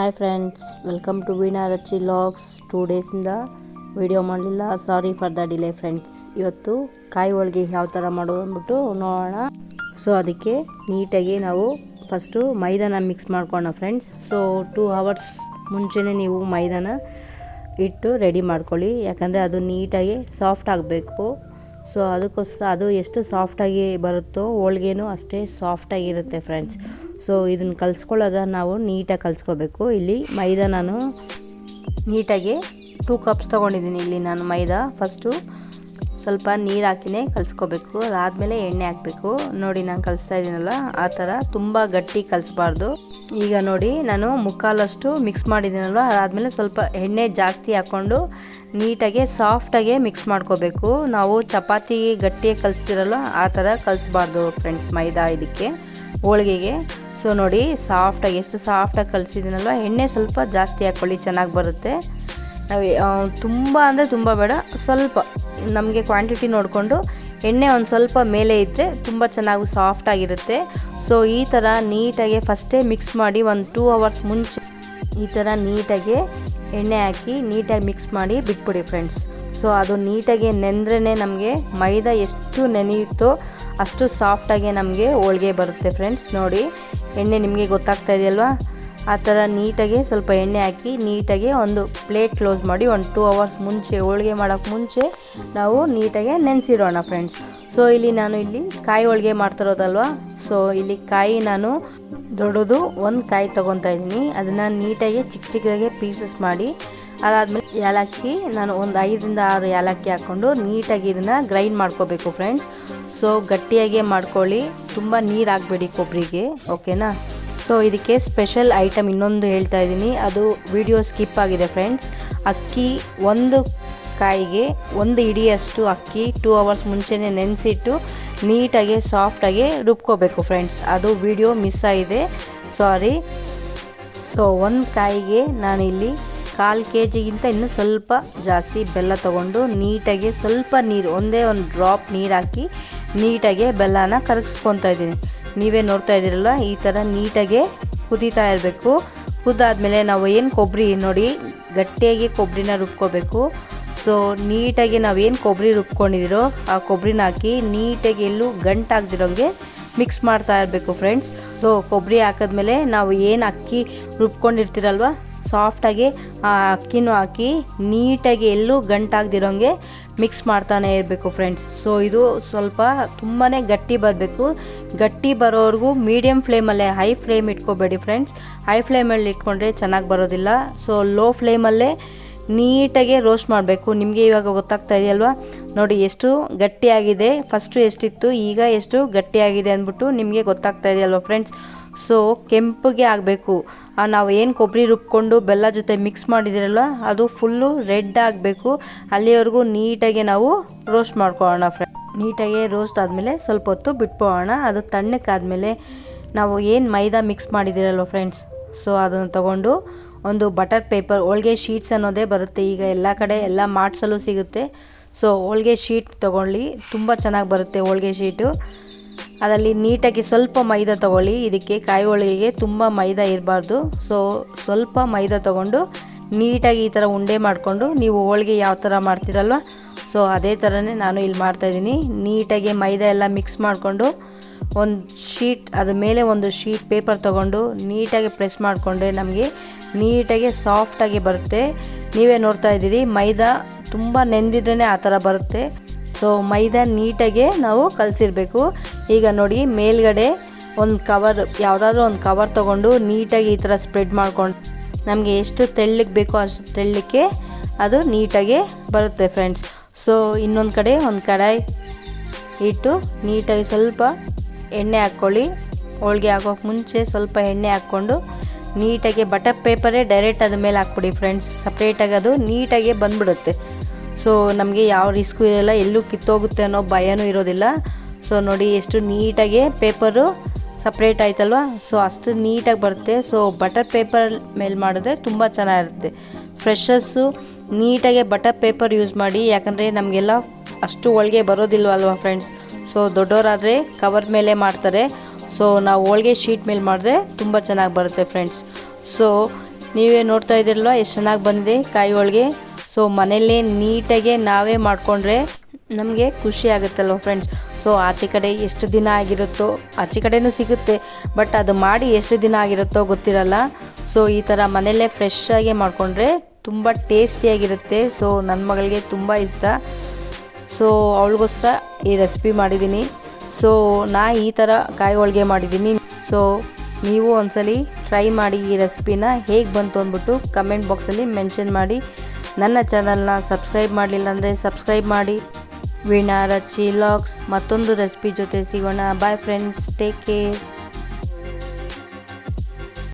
Hi friends welcome to Veena Ruchi logs two ಡೇಸಿಂದ video ಮಾಡಲಿಲ್ಲ. Sorry for the delay friends ಇವತ್ತು ಕಾಯಿ ಹೋಳಿಗೆ ಯಾವ ಥರ ಮಾಡೋದು ಅಂದ್ಬಿಟ್ಟು ನೋಡೋಣ. ಸೊ ಅದಕ್ಕೆ ನೀಟಾಗಿ ನಾವು ಫಸ್ಟು ಮೈದಾನ ಮಿಕ್ಸ್ ಮಾಡ್ಕೊಳ್ಳೋಣ ಫ್ರೆಂಡ್ಸ್ ಸೊ ಟೂ ಅವರ್ಸ್ ಮುಂಚೆನೇ ನೀವು ಮೈದಾನ ಇಟ್ಟು ರೆಡಿ ಮಾಡ್ಕೊಳ್ಳಿ. ಯಾಕಂದರೆ ಅದು ನೀಟಾಗಿ ಸಾಫ್ಟ್ ಆಗಬೇಕು. ಸೊ ಅದಕ್ಕೋಸ್ಕರ ಅದು ಎಷ್ಟು ಸಾಫ್ಟಾಗಿ ಬರುತ್ತೋ ಹೋಳಿಗೆನೂ ಅಷ್ಟೇ ಸಾಫ್ಟಾಗಿರುತ್ತೆ ಫ್ರೆಂಡ್ಸ್ ಸೊ ಇದನ್ನು ಕಲಿಸ್ಕೊಳ್ಳೋದ ನಾವು ನೀಟಾಗಿ ಕಲಿಸ್ಕೋಬೇಕು. ಇಲ್ಲಿ ಮೈದಾ ನಾನು ನೀಟಾಗಿ ಟೂ ಕಪ್ಸ್ ತೊಗೊಂಡಿದ್ದೀನಿ. ಇಲ್ಲಿ ನಾನು ಮೈದಾ ಫಸ್ಟು ಸ್ವಲ್ಪ ನೀರು ಹಾಕಿನೇ ಕಲಿಸ್ಕೋಬೇಕು. ಅದಾದಮೇಲೆ ಎಣ್ಣೆ ಹಾಕಬೇಕು. ನೋಡಿ ನಾನು ಕಲಿಸ್ತಾ ಇದ್ದೀನಲ್ಲ, ಆ ಥರ ತುಂಬ ಗಟ್ಟಿ ಕಲಿಸ್ಬಾರ್ದು. ಈಗ ನೋಡಿ ನಾನು ಮುಕ್ಕಾಲಷ್ಟು ಮಿಕ್ಸ್ ಮಾಡಿದ್ದೀನಲ್ವ, ಅದಾದಮೇಲೆ ಸ್ವಲ್ಪ ಎಣ್ಣೆ ಜಾಸ್ತಿ ಹಾಕ್ಕೊಂಡು ನೀಟಾಗಿ ಸಾಫ್ಟಾಗೆ ಮಿಕ್ಸ್ ಮಾಡ್ಕೋಬೇಕು. ನಾವು ಚಪಾತಿ ಗಟ್ಟಿಯಾಗಿ ಕಲಿಸ್ತಿರಲ್ಲ, ಆ ಥರ ಕಲಿಸ್ಬಾರ್ದು ಫ್ರೆಂಡ್ಸ್ ಮೈದಾ ಇದಕ್ಕೆ. ಹೋಳಿಗೆಗೆ ಸೊ ನೋಡಿ ಸಾಫ್ಟಾಗಿ ಎಷ್ಟು ಸಾಫ್ಟಾಗಿ ಕಲಿಸಿದ್ದೀನಲ್ವ? ಎಣ್ಣೆ ಸ್ವಲ್ಪ ಜಾಸ್ತಿ ಹಾಕ್ಕೊಳ್ಳಿ, ಚೆನ್ನಾಗಿ ಬರುತ್ತೆ. ನಾವು ತುಂಬ ಅಂದರೆ ತುಂಬ ಬೇಡ, ಸ್ವಲ್ಪ. ನಮಗೆ ಕ್ವಾಂಟಿಟಿ ನೋಡಿಕೊಂಡು, ಎಣ್ಣೆ ಒಂದು ಸ್ವಲ್ಪ ಮೇಲೆ ಇದ್ದರೆ ತುಂಬ ಚೆನ್ನಾಗಿ ಸಾಫ್ಟಾಗಿರುತ್ತೆ ಸೊ ಈ ಥರ ನೀಟಾಗಿ ಫಸ್ಟೇ ಮಿಕ್ಸ್ ಮಾಡಿ, ಒಂದು ಟೂ ಅವರ್ಸ್ ಮುಂಚೆ ಈ ಥರ ನೀಟಾಗಿ ಎಣ್ಣೆ ಹಾಕಿ, ನೀಟಾಗಿ ಮಿಕ್ಸ್ ಮಾಡಿ ಬಿಟ್ಬಿಡಿ ಫ್ರೆಂಡ್ಸ್ ಸೊ ಅದು ನೀಟಾಗಿ ನೆಂದ್ರೇ ನಮಗೆ ಮೈದಾ ಎಷ್ಟು ನೆನೆಯುತ್ತೋ ಅಷ್ಟು ಸಾಫ್ಟಾಗಿ ನಮಗೆ ಹೋಳಿಗೆ ಬರುತ್ತೆ ಫ್ರೆಂಡ್ಸ್ ನೋಡಿ ಎಣ್ಣೆ ನಿಮಗೆ ಗೊತ್ತಾಗ್ತಾ ಇದೆಯಲ್ವಾ? ಆ ಥರ ನೀಟಾಗಿ ಸ್ವಲ್ಪ ಎಣ್ಣೆ ಹಾಕಿ ನೀಟಾಗಿ ಒಂದು ಪ್ಲೇಟ್ ಕ್ಲೋಸ್ ಮಾಡಿ ಒಂದು ಟೂ ಅವರ್ಸ್ ಮುಂಚೆ, ಹೋಳಿಗೆ ಮಾಡೋಕ್ಕೆ ಮುಂಚೆ ನಾವು ನೀಟಾಗಿ ನೆನೆಸಿರೋಣ ಫ್ರೆಂಡ್ಸ್. ಸೊ ಇಲ್ಲಿ ನಾನು ಇಲ್ಲಿ ಕಾಯಿ ಹೋಳಿಗೆ ಮಾಡ್ತಿರೋದಲ್ವ ಸೊ ಇಲ್ಲಿ ಕಾಯಿ ನಾನು ದೊಡ್ಡದು ಒಂದು ಕಾಯಿ ತೊಗೊತಾ ಇದ್ದೀನಿ. ಅದನ್ನು ನೀಟಾಗಿ ಚಿಕ್ಕ ಚಿಕ್ಕದಾಗೆ ಪೀಸಸ್ ಮಾಡಿ ಅದಾದಮೇಲೆ ಏಲಕ್ಕಿ ನಾನು ಒಂದು ಐದರಿಂದ ಆರು ಏಲಕ್ಕಿ ಹಾಕ್ಕೊಂಡು ನೀಟಾಗಿ ಇದನ್ನು ಗ್ರೈಂಡ್ ಮಾಡ್ಕೋಬೇಕು ಫ್ರೆಂಡ್ಸ್. ಸೊ ಗಟ್ಟಿಯಾಗೆ ಮಾಡ್ಕೊಳ್ಳಿ. ತುಂಬ ನೀರು ಹಾಕ್ಬೇಡಿ ಕೊಬ್ಬರಿಗೆ ಓಕೆನಾ? ಸೊ ಇದಕ್ಕೆ ಸ್ಪೆಷಲ್ ಐಟಮ್ ಇನ್ನೊಂದು ಹೇಳ್ತಾ ಇದ್ದೀನಿ. ಅದು ವಿಡಿಯೋ ಸ್ಕಿಪ್ ಆಗಿದೆ ಫ್ರೆಂಡ್ಸ್. ಅಕ್ಕಿ ಒಂದು ಕಾಯಿಗೆ ಒಂದು ಇಡಿಯಷ್ಟು ಅಕ್ಕಿ ಟೂ ಅವರ್ಸ್ ಮುಂಚೆನೇ ನೆನೆಸಿಟ್ಟು ನೀಟಾಗಿ ಸಾಫ್ಟಾಗಿ ರುಬ್ಕೋಬೇಕು ಫ್ರೆಂಡ್ಸ್. ಅದು ವಿಡಿಯೋ ಮಿಸ್ ಆಗಿದೆ. ಸಾರಿ ಸೊ ಒಂದು ಕಾಯಿಗೆ ನಾನಿಲ್ಲಿ ಕಾಲು ಕೆ ಜಿಗಿಂತ ಇನ್ನೂ ಸ್ವಲ್ಪ ಜಾಸ್ತಿ ಬೆಲ್ಲ ತೊಗೊಂಡು ನೀಟಾಗಿ ಸ್ವಲ್ಪ ನೀರು, ಒಂದೇ ಒಂದು ಡ್ರಾಪ್ ನೀರು ಹಾಕಿ ನೀಟಾಗಿ ಬೆಲ್ಲನ ಕರಗಿಸ್ಕೊತಾ ಇದ್ದೀನಿ. ನೀವೇ ನೋಡ್ತಾ ಇದ್ದೀರಲ್ಲ ಈ ಥರ ನೀಟಾಗಿ ಕುದೀತಾ ಇರಬೇಕು. ಕುದಾದಮೇಲೆ ನಾವು ಏನು ಕೊಬ್ಬರಿ ನೋಡಿ, ಗಟ್ಟಿಯಾಗಿ ಕೊಬ್ಬರಿನ ರುಬ್ಕೋಬೇಕು. ಸೊ ನೀಟಾಗಿ ನಾವೇನು ಕೊಬ್ಬರಿ ರುಬ್ಕೊಂಡಿದ್ದೀರೋ ಆ ಕೊಬ್ಬರಿನ ಹಾಕಿ ನೀಟಾಗಿ ಎಲ್ಲೂ ಗಂಟಾಗ್ದಿರೋಂಗೆ ಮಿಕ್ಸ್ ಮಾಡ್ತಾ ಇರಬೇಕು ಫ್ರೆಂಡ್ಸ್ ಸೊ ಕೊಬ್ಬರಿ ಹಾಕಿದ್ಮೇಲೆ ನಾವು ಏನು ಅಕ್ಕಿ ರುಬ್ಕೊಂಡಿರ್ತೀರಲ್ವ? ಸಾಫ್ಟಾಗಿ ಅಕ್ಕಿನೂ ಹಾಕಿ, ನೀಟಾಗಿ ಎಲ್ಲೂ ಗಂಟಾಗ್ದಿರೋಂಗೆ ಮಿಕ್ಸ್ ಮಾಡ್ತಾನೆ ಇರಬೇಕು ಫ್ರೆಂಡ್ಸ್ ಸೊ ಇದು ಸ್ವಲ್ಪ ತುಂಬಾ ಗಟ್ಟಿ ಬರಬೇಕು. ಗಟ್ಟಿ ಬರೋವರೆಗೂ ಮೀಡಿಯಮ್ ಫ್ಲೇಮಲ್ಲೇ ಹೈ ಫ್ಲೇಮ್ ಇಟ್ಕೋಬೇಡಿ ಫ್ರೆಂಡ್ಸ್ ಹೈ ಫ್ಲೇಮಲ್ಲಿ ಇಟ್ಕೊಂಡ್ರೆ ಚೆನ್ನಾಗಿ ಬರೋದಿಲ್ಲ. ಸೊ ಲೋ ಫ್ಲೇಮಲ್ಲೇ ನೀಟಾಗಿ ರೋಸ್ಟ್ ಮಾಡಬೇಕು. ನಿಮಗೆ ಇವಾಗ ಗೊತ್ತಾಗ್ತಾ ಇದೆಯಲ್ವಾ? ನೋಡಿ, ಎಷ್ಟು ಗಟ್ಟಿಯಾಗಿದೆ. ಫಸ್ಟು ಎಷ್ಟಿತ್ತು, ಈಗ ಎಷ್ಟು ಗಟ್ಟಿಯಾಗಿದೆ ಅಂದ್ಬಿಟ್ಟು ನಿಮಗೆ ಗೊತ್ತಾಗ್ತಾ ಇದೆಯಲ್ವಾ ಫ್ರೆಂಡ್ಸ್ ಸೊ ಕೆಂಪಗೆ ಆಗಬೇಕು. ನಾವು ಏನು ಕೊಬ್ಬರಿ ರುಬ್ಕೊಂಡು ಬೆಲ್ಲ ಜೊತೆ ಮಿಕ್ಸ್ ಮಾಡಿದಿರಲ್ಲ, ಅದು ಫುಲ್ಲು ರೆಡ್ ಆಗಬೇಕು. ಅಲ್ಲಿವರೆಗೂ ನೀಟಾಗಿ ನಾವು ರೋಸ್ಟ್ ಮಾಡ್ಕೊಳ್ಳೋಣ ಫ್ರೆಂಡ್ ನೀಟಾಗಿ ರೋಸ್ಟ್ ಆದಮೇಲೆ ಸ್ವಲ್ಪ ಹೊತ್ತು ಬಿಟ್ಕೊಳ್ಳೋಣ. ಅದು ತಣ್ಣಕ್ಕಾದಮೇಲೆ ನಾವು ಏನು ಮೈದಾ ಮಿಕ್ಸ್ ಮಾಡಿದ್ದೀರಲ್ವ ಫ್ರೆಂಡ್ಸ್ ಸೊ ಅದನ್ನು ತಗೊಂಡು ಒಂದು ಬಟರ್ ಪೇಪರ್ ಹೋಳ್ಗೆ ಶೀಟ್ಸ್ ಅನ್ನೋದೇ ಬರುತ್ತೆ. ಈಗ ಎಲ್ಲ ಕಡೆ ಎಲ್ಲ ಮಾಡ್ಸಲು ಸಿಗುತ್ತೆ. ಸೊ ಹೋಳ್ಗೆ ಶೀಟ್ ತೊಗೊಳ್ಳಿ. ತುಂಬ ಚೆನ್ನಾಗಿ ಬರುತ್ತೆ ಹೋಳ್ಗೆ ಶೀಟು ಅದರಲ್ಲಿ ನೀಟಾಗಿ ಸ್ವಲ್ಪ ಮೈದಾ ತೊಗೊಳ್ಳಿ. ಇದಕ್ಕೆ ಕಾಯಿ ಹೋಳಿಗೆಗೆ ತುಂಬ ಮೈದಾ ಇರಬಾರ್ದು. ಸೊ ಸ್ವಲ್ಪ ಮೈದಾ ತೊಗೊಂಡು ನೀಟಾಗಿ ಈ ಥರ ಉಂಡೆ ಮಾಡಿಕೊಂಡು ನೀವು ಹೋಳಿಗೆ ಯಾವ ಥರ ಮಾಡ್ತೀರಲ್ವ? ಸೊ ಅದೇ ಥರನೇ ನಾನು ಇಲ್ಲಿ ಮಾಡ್ತಾಯಿದ್ದೀನಿ ನೀಟಾಗಿ ಮೈದಾ ಎಲ್ಲ ಮಿಕ್ಸ್ ಮಾಡಿಕೊಂಡು ಒಂದು ಶೀಟ್, ಅದ್ರ ಮೇಲೆ ಒಂದು ಶೀಟ್ ಪೇಪರ್ ತೊಗೊಂಡು ನೀಟಾಗಿ ಪ್ರೆಸ್ ಮಾಡಿಕೊಂಡ್ರೆ ನಮಗೆ ನೀಟಾಗಿ ಸಾಫ್ಟಾಗಿ ಬರುತ್ತೆ. ನೀವೇ ನೋಡ್ತಾ ಇದ್ದೀರಿ, ಮೈದಾ ತುಂಬ ನೆಂದಿದ್ರೇ ಆ ಥರ ಬರುತ್ತೆ. ಸೊ ಮೈದಾ ನೀಟಾಗೆ ನಾವು ಕಲಸಿರ್ಬೇಕು. ಈಗ ನೋಡಿ, ಮೇಲ್ಗಡೆ ಒಂದು ಕವರ್ ಯಾವುದಾದ್ರೂ ಒಂದು ಕವರ್ ತೊಗೊಂಡು ನೀಟಾಗಿ ಈ ಥರ ಸ್ಪ್ರೆಡ್ ಮಾಡ್ಕೊಂಡು, ನಮಗೆ ಎಷ್ಟು ತೆಳ್ಳಗೆ ಬೇಕೋ ಅಷ್ಟು ತೆಳ್ಳಕ್ಕೆ ಅದು ನೀಟಾಗಿ ಬರುತ್ತೆ ಫ್ರೆಂಡ್ಸ್ ಸೊ ಇನ್ನೊಂದು ಕಡೆ ಒಂದು ಕಡಾಯಿ ಇಟ್ಟು ನೀಟಾಗಿ ಸ್ವಲ್ಪ ಎಣ್ಣೆ ಹಾಕ್ಕೊಳ್ಳಿ. ಹೋಳಿಗೆ ಹಾಕೋಕೆ ಮುಂಚೆ ಸ್ವಲ್ಪ ಎಣ್ಣೆ ಹಾಕ್ಕೊಂಡು ನೀಟಾಗಿ ಬಟರ್ ಪೇಪರೇ ಡೈರೆಕ್ಟ್ ಅದ ಮೇಲೆ ಹಾಕ್ಬಿಡಿ ಫ್ರೆಂಡ್ಸ್ ಸಪ್ರೇಟಾಗಿ ಅದು ನೀಟಾಗಿ ಬಂದ್ಬಿಡುತ್ತೆ. ಸೊ ನಮಗೆ ಯಾವ ರಿಸ್ಕು ಇರೋಲ್ಲ, ಎಲ್ಲೂ ಕಿತ್ತೋಗುತ್ತೆ ಅನ್ನೋ ಭಯನೂ ಇರೋದಿಲ್ಲ. ಸೊ ನೋಡಿ, ಎಷ್ಟು ನೀಟಾಗಿ ಪೇಪರು ಸಪ್ರೇಟ್ ಆಯ್ತಲ್ವ? ಸೊ ಅಷ್ಟು ನೀಟಾಗಿ ಬರುತ್ತೆ. ಸೊ ಬಟರ್ ಪೇಪರ್ ಮೇಲೆ ಮಾಡಿದ್ರೆ ತುಂಬ ಚೆನ್ನಾಗಿರುತ್ತೆ. ಫ್ರೆಶಸ್ಸು ನೀಟಾಗಿ ಬಟರ್ ಪೇಪರ್ ಯೂಸ್ ಮಾಡಿ. ಯಾಕಂದರೆ ನಮಗೆಲ್ಲ ಅಷ್ಟು ಹೋಳಿಗೆ ಬರೋದಿಲ್ವಲ್ವ ಫ್ರೆಂಡ್ಸ್? ಸೊ ದೊಡ್ಡವರಾದರೆ ಕವರ್ ಮೇಲೆ ಮಾಡ್ತಾರೆ. ಸೊ ನಾವು ಹೋಳಿಗೆ ಶೀಟ್ ಮೇಲೆ ಮಾಡಿದ್ರೆ ತುಂಬ ಚೆನ್ನಾಗಿ ಬರುತ್ತೆ ಫ್ರೆಂಡ್ಸ್. ಸೊ ನೀವೇ ನೋಡ್ತಾ ಇದ್ದೀರಲ್ವ ಎಷ್ಟು ಚೆನ್ನಾಗಿ ಬಂದಿದೆ ಕಾಯಿ ಹೋಳಿಗೆ? ಸೊ ಮನೆಯಲ್ಲೇ ನೀಟಾಗೆ ನಾವೇ ಮಾಡಿಕೊಂಡ್ರೆ ನಮಗೆ ಖುಷಿ ಆಗುತ್ತಲ್ವ ಫ್ರೆಂಡ್ಸ್? ಸೊ ಆಚೆ ಕಡೆ ಎಷ್ಟು ದಿನ ಆಗಿರುತ್ತೋ, ಆಚೆ ಕಡೆನೂ ಸಿಗುತ್ತೆ ಬಟ್ ಅದು ಮಾಡಿ ಎಷ್ಟು ದಿನ ಆಗಿರುತ್ತೋ ಗೊತ್ತಿರಲ್ಲ. ಸೊ ಈ ಥರ ಮನೆಯಲ್ಲೇ ಫ್ರೆಶ್ ಆಗಿ ಮಾಡಿಕೊಂಡ್ರೆ ತುಂಬ ಟೇಸ್ಟಿಯಾಗಿರುತ್ತೆ ಸೊ ನನ್ನ ಮಗಳಿಗೆ ತುಂಬ ಇಷ್ಟ. ಸೊ ಅವಳಿಗೋಸ್ಕರ ಈ ರೆಸಿಪಿ ಮಾಡಿದ್ದೀನಿ. ಸೊ ನಾ ಈ ಥರ ಕಾಯಿ ಹೋಳಿಗೆ ಮಾಡಿದ್ದೀನಿ. ಸೊ ನೀವು ಒಂದ್ಸಲಿ ಟ್ರೈ ಮಾಡಿ ಈ ರೆಸಿಪಿನ ಹೇಗೆ ಬಂತು ಅಂದ್ಬಿಟ್ಟು ಕಮೆಂಟ್ ಬಾಕ್ಸಲ್ಲಿ ಮೆನ್ಷನ್ ಮಾಡಿ. ನನ್ನ ಚಾನಲ್ನ ಸಬ್ಸ್ಕ್ರೈಬ್ ಮಾಡಲಿಲ್ಲ ಅಂದರೆ ಸಬ್ಸ್ಕ್ರೈಬ್ ಮಾಡಿ. ವೀಣಾ ರಚಿ ಮತ್ತೊಂದು ರೆಸಿಪಿ ಜೊತೆ ಸಿಗೋಣ. Bye friends take care